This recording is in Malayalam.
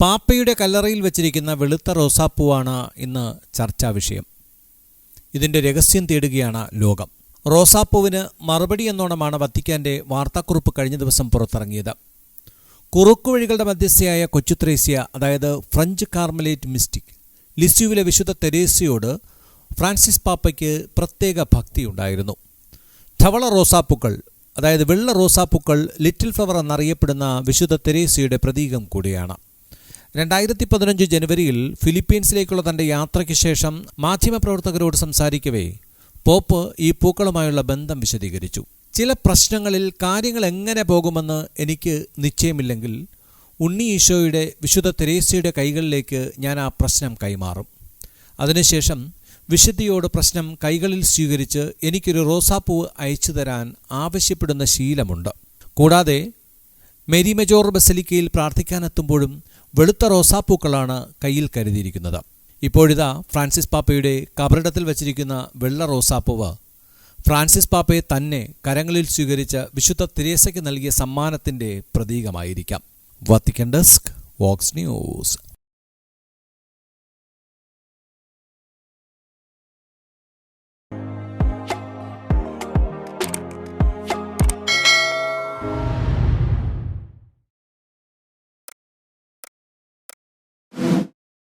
പാപ്പയുടെ കല്ലറയിൽ വെച്ചിരിക്കുന്ന വെളുത്ത റോസാപ്പൂവാണ് ഇന്ന് ചർച്ചാ വിഷയം. ഇതിന്റെ രഹസ്യം തേടുകയാണ് ലോകം. റോസാപ്പൂവിന് മറുപടി എന്നോണമാണ് വത്തിക്കാന്റെ വാർത്താക്കുറിപ്പ് കഴിഞ്ഞ ദിവസം പുറത്തിറങ്ങിയത്. കുറുക്കുവഴികളുടെ മധ്യസ്ഥയായ കൊച്ചുത്രേസ്യ അതായത് ഫ്രഞ്ച് കാർമലേറ്റ് മിസ്റ്റിക് ലിസ്യുവിലെ വിശുദ്ധ തെരേസ്യയോട് ഫ്രാൻസിസ് പാപ്പയ്ക്ക് പ്രത്യേക ഭക്തിയുണ്ടായിരുന്നു. ധവള റോസാപ്പൂക്കൾ അതായത് വെള്ള റോസാപ്പൂക്കൾ ലിറ്റിൽ ഫ്ലവർ എന്നറിയപ്പെടുന്ന വിശുദ്ധ തെരേസ്യയുടെ പ്രതീകം കൂടിയാണ്. രണ്ടായിരത്തി പതിനഞ്ച് ജനുവരിയിൽ ഫിലിപ്പീൻസിലേക്കുള്ള തന്റെ യാത്രയ്ക്ക് ശേഷം മാധ്യമപ്രവർത്തകരോട് സംസാരിക്കവേ പോപ്പ് ഈ പൂക്കളുമായുള്ള ബന്ധം വിശദീകരിച്ചു. ചില പ്രശ്നങ്ങളിൽ കാര്യങ്ങൾ എങ്ങനെ പോകുമെന്ന് എനിക്ക് നിശ്ചയമില്ലെങ്കിൽ ഉണ്ണി ഈശോയുടെ വിശുദ്ധ തെരേസ്യയുടെ കൈകളിലേക്ക് ഞാൻ ആ പ്രശ്നം കൈമാറും. അതിനുശേഷം വിശുദ്ധിയോട് പ്രശ്നം കൈകളിൽ സ്വീകരിച്ച് എനിക്കൊരു റോസാപ്പൂവ് അയച്ചു തരാൻ ആവശ്യപ്പെടുന്ന ശീലമുണ്ട്. കൂടാതെ മേരി മെജോർ ബസലിക്കയിൽ പ്രാർത്ഥിക്കാനെത്തുമ്പോഴും വെളുത്ത റോസാപ്പൂക്കളാണ് കയ്യിൽ കരുതിയിരിക്കുന്നത്. ഇപ്പോഴിതാ ഫ്രാൻസിസ് പാപ്പയുടെ കബറിടത്തിൽ വച്ചിരിക്കുന്ന വെള്ള റോസാപ്പൂവ്. ഫ്രാൻസിസ് പാപ്പയെ തന്നെ കരങ്ങളിൽ സ്വീകരിച്ച വിശുദ്ധ തിരേസയ്ക്ക് നൽകിയ സമ്മാനത്തിന്റെ പ്രതീകമായിരിക്കാം. Vatican desk Vox news.